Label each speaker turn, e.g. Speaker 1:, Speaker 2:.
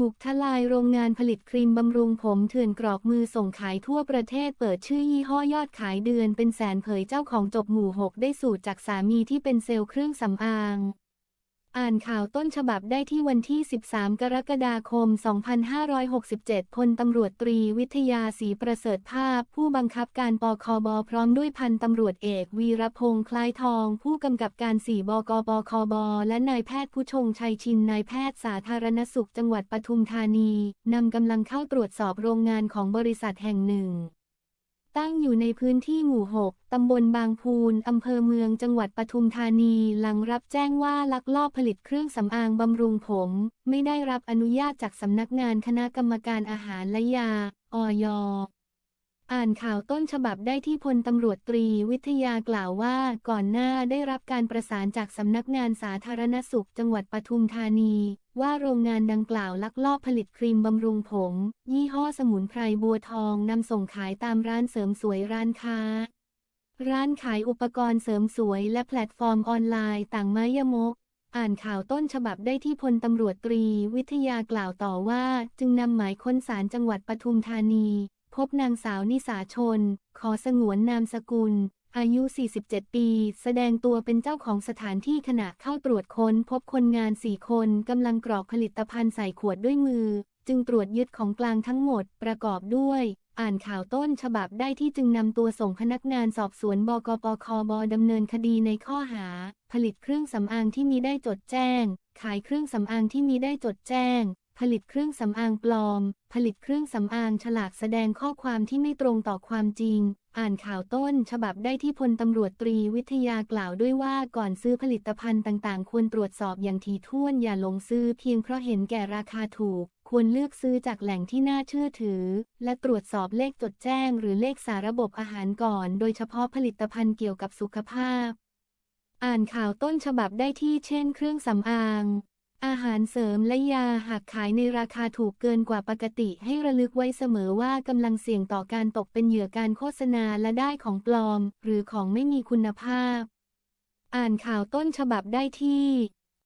Speaker 1: บุกทลายโรงงานผลิตครีมบำรุงผมเถื่อนกรอกมือส่งขายทั่วประเทศเปิดชื่อยี่ห้อยอดขายเดือนเป็นแสนเผยเจ้าของจบหมู่หกได้สูตรจากสามีที่เป็นเซลล์เครื่องสำอาง อ่านข่าวต้นฉบับได้ที่วันที่ 13 กรกฎาคม 2567 พลตำรวจตรีวิทยาศรีประเสริฐภาพ ผู้บังคับการปคบพร้อมด้วยพันตำรวจเอก วีรพงษ์คล้ายทอง ผู้กำกับการ 4 บกปคบ และนายแพทย์ผู้ชงชัยชิน นายแพทย์สาธารณสุขจังหวัดปทุมธานี นำกำลังเข้าตรวจสอบโรงงานของบริษัทแห่งหนึ่ง ตั้งอยู่ในพื้นที่หมู่ 6 ตำบลบางพูน อำเภอเมือง จังหวัดปทุมธานี หลังรับแจ้งว่าลักลอบผลิตเครื่องสำอางบำรุงผม ไม่ได้รับอนุญาตจากสำนักงานคณะกรรมการอาหารและยา อยอ่านข่าวต้นฉบับได้ที่พลตำรวจตรีวิทยากล่าวว่า ก่อนหน้าได้รับการประสานจากสำนักงานสาธารณสุขจังหวัดปทุมธานี ว่าโรงงานดังกล่าวลักลอบผลิตครีมบำรุงผม ยี่ห้อสมุนไพรบัวทองนำส่งขายตามร้านเสริมสวยร้านค้า ร้านขายอุปกรณ์เสริมสวยและแพลตฟอร์มออนไลน์ต่างไม้ยมก อ่านข่าวต้นฉบับได้ที่พลตำรวจตรี วิทยากล่าวต่อว่าจึงนำหมายค้นศาลจังหวัดปทุมธานี พบนางสาวนิสาชน ขอสงวนนามสกุล อายุ 47 ปี แสดงตัวเป็นเจ้าของสถานที่ขณะเข้าตรวจค้น พบคนงาน 4 คนกำลังกรอกผลิตภัณฑ์ใส่ขวดด้วยมือ จึงตรวจยึดของกลางทั้งหมดประกอบด้วย อ่านข่าวต้นฉบับได้ที่จึงนำตัวส่งพนักงานสอบสวนบกปคบดำเนินคดีในข้อหา ผลิตเครื่องสำอางที่มีได้จดแจ้ง ขายเครื่องสำอางที่มีได้จดแจ้ง ผลิตเครื่องสำอางปลอม ผลิตเครื่องสำอางฉลากแสดงข้อความที่ไม่ตรงต่อความจริง อ่านข่าวต้น ฉบับได้ที่พลตำรวจตรีวิทยากล่าวด้วยว่าก่อนซื้อผลิตภัณฑ์ต่างๆ ควรตรวจสอบอย่างถี่ถ้วนอย่าหลงซื้อเพียงเพราะเห็นแก่ราคาถูก ควรเลือกซื้อจากแหล่งที่น่าเชื่อถือ และตรวจสอบเลขจดแจ้ง หรือเลขสาระบบอาหารก่อน โดยเฉพาะผลิตภัณฑ์เกี่ยวกับสุขภาพ อ่านข่าวต้นฉบับได้ที่เช่น เครื่องสำอาง อาหารเสริมและยาหากขายในราคาถูกเกินกว่าปกติ ให้ระลึกไว้เสมอว่ากำลังเสี่ยงต่อการตกเป็นเหยื่อการโฆษณาและได้ของปลอม หรือของไม่มีคุณภาพ อ่านข่าวต้นฉบับได้ที่